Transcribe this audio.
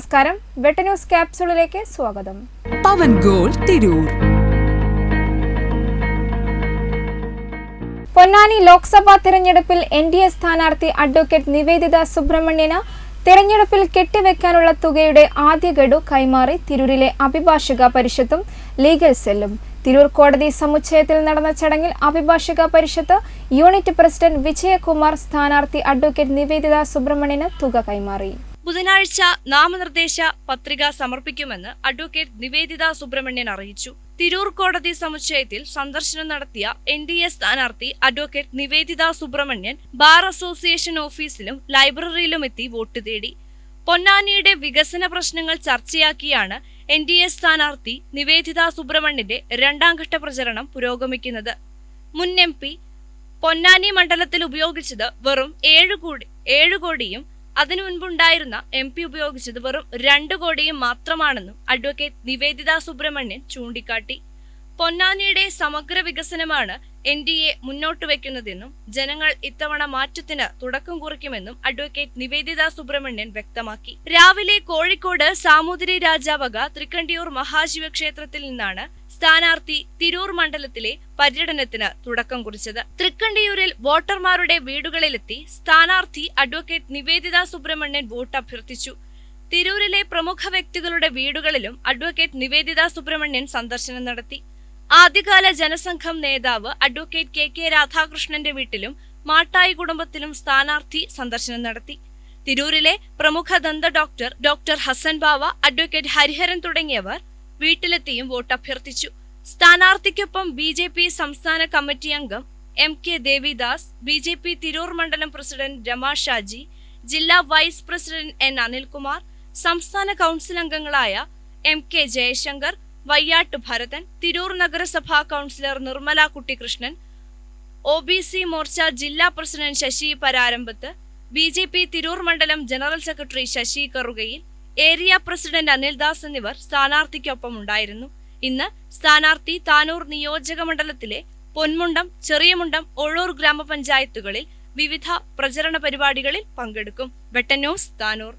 നമസ്കാരം. വെട്ട ന്യൂസ് ക്യാപ്സൂളിലേക്ക് സ്വാഗതം. പവൻ ഗോൾ തിരൂർ. പൊന്നാനി ലോക്സഭാ തിരഞ്ഞെടുപ്പിൽ എൻ ഡി എ സ്ഥാനാർത്ഥി അഡ്വക്കേറ്റ് നിവേദിത സുബ്രഹ്മണ്യന് തിരഞ്ഞെടുപ്പിൽ കെട്ടിവെക്കാനുള്ള തുകയുടെ ആദ്യ ഗഡു കൈമാറി തിരൂരിലെ അഭിഭാഷക പരിഷത്തും ലീഗൽ സെല്ലും. തിരൂർ കോടതി സമുച്ചയത്തിൽ നടന്ന ചടങ്ങിൽ അഭിഭാഷക പരിഷത്ത് യൂണിറ്റ് പ്രസിഡന്റ് വിജയകുമാർ സ്ഥാനാർത്ഥി അഡ്വക്കേറ്റ് നിവേദിത സുബ്രഹ്മണ്യന് തുക കൈമാറി. ബുധനാഴ്ച നാമനിർദ്ദേശ പത്രിക സമർപ്പിക്കുമെന്ന് അഡ്വക്കേറ്റ് നിവേദിത സുബ്രഹ്മണ്യൻ അറിയിച്ചു. തിരൂർ കോടതി സമുച്ചയത്തിൽ സന്ദർശനം നടത്തിയ എൻ ഡി എ സ്ഥാനാർത്ഥി advocate Niveditha Subramanian bar association ഓഫീസിലും ലൈബ്രറിയിലും എത്തി വോട്ട് തേടി. പൊന്നാനിയുടെ വികസന പ്രശ്നങ്ങൾ ചർച്ചയാക്കിയാണ് എൻ ഡി എ സ്ഥാനാർത്ഥി നിവേദിത സുബ്രഹ്മണ്യന്റെ രണ്ടാം ഘട്ട പ്രചരണം പുരോഗമിക്കുന്നത്. മുൻ എം പി പൊന്നാനി മണ്ഡലത്തിൽ ഉപയോഗിച്ചത് വെറും ഏഴ് കോടി ഏഴ് കോടിയും അതിനു മുൻപുണ്ടായിരുന്ന എം പി ഉപയോഗിച്ചത് വെറും രണ്ടു കോടിയും മാത്രമാണെന്നും അഡ്വക്കേറ്റ് നിവേദിത സുബ്രഹ്മണ്യൻ ചൂണ്ടിക്കാട്ടി. പൊന്നാനിയുടെ സമഗ്ര വികസനമാണ് എൻ ഡി എ മുന്നോട്ട് വയ്ക്കുന്നതെന്നും ജനങ്ങൾ ഇത്തവണ മാറ്റത്തിന് തുടക്കം കുറിക്കുമെന്നും അഡ്വക്കേറ്റ് നിവേദിത സുബ്രഹ്മണ്യൻ വ്യക്തമാക്കി. രാവിലെ കോഴിക്കോട് സാമൂതിരി രാജാവക തൃക്കണ്ടിയൂർ മഹാശിവ ക്ഷേത്രത്തിൽ നിന്നാണ് സ്ഥാനാർത്ഥി തിരൂർ മണ്ഡലത്തിലെ പര്യടനത്തിന് തുടക്കം കുറിച്ചത്. തൃക്കണ്ടിയൂരിൽ വോട്ടർമാരുടെ വീടുകളിലെത്തി സ്ഥാനാർത്ഥി അഡ്വക്കേറ്റ് നിവേദിത സുബ്രഹ്മണ്യൻ വോട്ട് അഭ്യർത്ഥിച്ചു തിരൂരിലെ പ്രമുഖ വ്യക്തികളുടെ വീടുകളിലും അഡ്വക്കേറ്റ് നിവേദിത സുബ്രഹ്മണ്യൻ സന്ദർശനം നടത്തി. ആദ്യകാല ജനസംഘം നേതാവ് അഡ്വക്കേറ്റ് കെ കെ രാധാകൃഷ്ണന്റെ വീട്ടിലും മാട്ടായി കുടുംബത്തിലും സ്ഥാനാർത്ഥി സന്ദർശനം നടത്തി. തിരൂരിലെ പ്രമുഖ ദന്ത doctor doctor Hasan Bava advocate Hariharan തുടങ്ങിയവർ വീട്ടിലെത്തിയും വോട്ട് അഭ്യർത്ഥിച്ചു. സ്ഥാനാർത്ഥിക്കൊപ്പം ബി ജെ പി സംസ്ഥാന കമ്മിറ്റി അംഗം M K Devidas B J P Tirur മണ്ഡലം പ്രസിഡന്റ് രമാ ഷാജി ജില്ലാ വൈസ് പ്രസിഡന്റ് എൻ അനിൽകുമാർ സംസ്ഥാന കൗൺസിൽ അംഗങ്ങളായ എം കെ ജയശങ്കർ വയ്യാട്ട് ഭരതൻ തിരൂർ നഗരസഭാ councillor Nirmala Kuttikrishnan O B C Morcha ജില്ലാ president Sasi പരാരംഭത്ത് B J P Tirur മണ്ഡലം ജനറൽ സെക്രട്ടറി ശശി കറുകയിൽ ഏരിയ പ്രസിഡന്റ് അനിൽദാസ് എന്നിവർ സ്ഥാനാർത്ഥിക്കൊപ്പം ഉണ്ടായിരുന്നു ഇന്ന് സ്ഥാനാർത്ഥി താനൂർ നിയോജക മണ്ഡലത്തിലെ പൊന്മുണ്ടം ചെറിയമുണ്ടം ഒഴൂർ ഗ്രാമപഞ്ചായത്തുകളിൽ വിവിധ പ്രചരണ പരിപാടികളിൽ പങ്കെടുക്കും. വെട്ടന്യൂസ് താനൂർ.